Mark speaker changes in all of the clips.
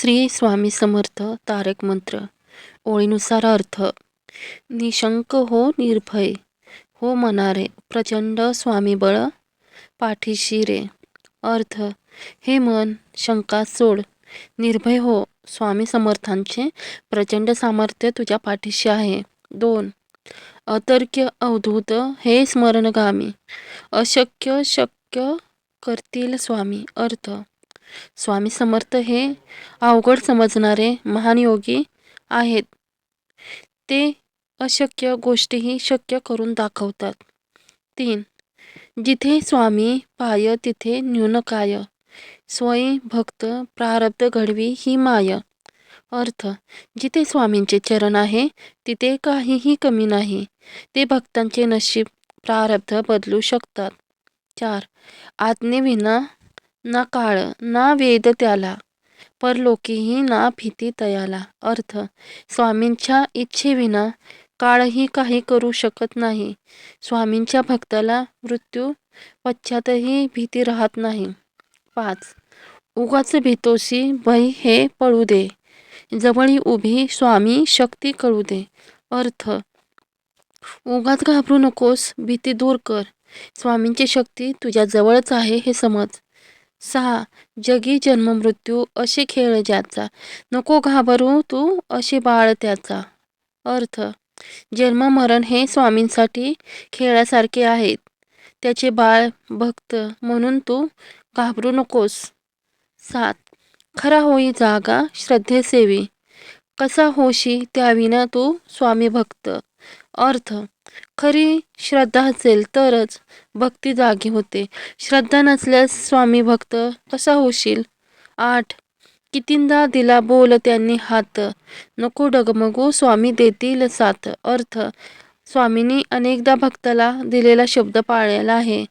Speaker 1: श्री स्वामी समर्थ तारक मंत्र. ओळीनुसार अर्थ निशंक हो निर्भय हो मनारे प्रचंड स्वामीबळ पाठीशी रे अर्थ हे मन शंका सोड निर्भय हो स्वामी समर्थांचे प्रचंड सामर्थ्य तुझ्या पाठीशी आहे. दोन अतर्क्य अवधूत हे स्मरणगामी अशक्य शक्य करतील स्वामी. अर्थ स्वामी समर्थ हे अवघड समजणारे महान योगी आहेत. ते अशक्य गोष्टीही शक्य करून दाखवतात. तीन जिथे स्वामी पाय तिथे न्यूनकाय स्वयं भक्त प्रारब्ध घडवी ही माय. अर्थ जिथे स्वामींचे चरण आहे तिथे काहीही कमी नाही. ते भक्तांचे नशीब प्रारब्ध बदलू शकतात. चार आज्ञेविना ना काळ ना वेद त्याला परलोकीही ना भीती तयाला अर्थ स्वामींच्या इच्छेविना काळही काही करू शकत नाही. स्वामींच्या भक्ताला मृत्यू पश्चातही भीती राहत नाही. पाच उगाच भीतोशी भय हे पळू दे. जवळी उभी स्वामी शक्ती कळू दे. अर्थ उगाच घाबरू नकोस भीती दूर कर. स्वामींची शक्ती तुझ्या जवळच आहे हे समज. सहा. जगी जन्म मृत्यू असे खेळ ज्याचा. नको घाबरू तू असे बाळ त्याचा. अर्थ. जन्म मरण हे स्वामींसाठी खेळासारखे आहेत. त्याचे बाळ भक्त म्हणून तू घाबरू नकोस. सात. खरा होई जागा श्रद्धेसेवी. कसा होशी त्याविना तू स्वामी भक्त. अर्थ खरी श्रद्धा असेल तरच भक्ती जागी होते. श्रद्धा नसल्यास स्वामी भक्त कसा होशील? आठ कितींदा दिला बोल त्यांनी हात? नको डगमगू स्वामी देतील साथ. अर्थ स्वामींनी अनेकदा भक्ताला दिलेला शब्द पाळलेला आहे.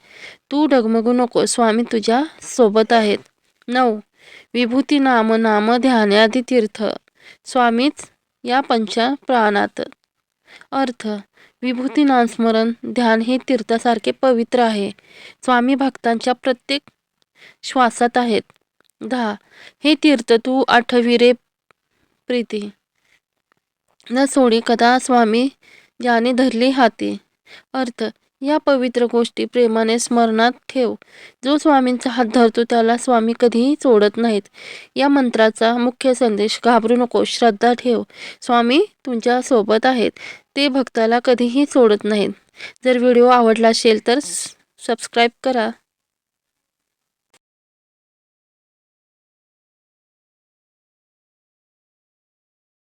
Speaker 1: तू डगमगू नको स्वामी तुझ्या सोबत आहेत. नऊ विभूती नाम नाम ध्यानादी तीर्थ. स्वामीच या पंचा प्राणात अर्थ विभूती नामस्मरण ध्यान हे तीर्थासारखे पवित्र आहे. स्वामी भक्तांच्या प्रत्येक श्वासात आहेत. दहा हे तीर्थ तू आठवीरे प्रीती. न सोडी कदा स्वामी ज्याने धरली हाती. अर्थ या पवित्र गोष्टी प्रेमाने स्मरणात ठेव. जो स्वामींचा हात धरतो त्याला स्वामी कधीही सोडत नाहीत. या मंत्राचा मुख्य संदेश घाबरू नको श्रद्धा ठेव. स्वामी तुमच्यासोबत आहेत. ते भक्ताला कधीही सोडत नाहीत. जर व्हिडिओ आवडला असेल तर सबस्क्राईब करा.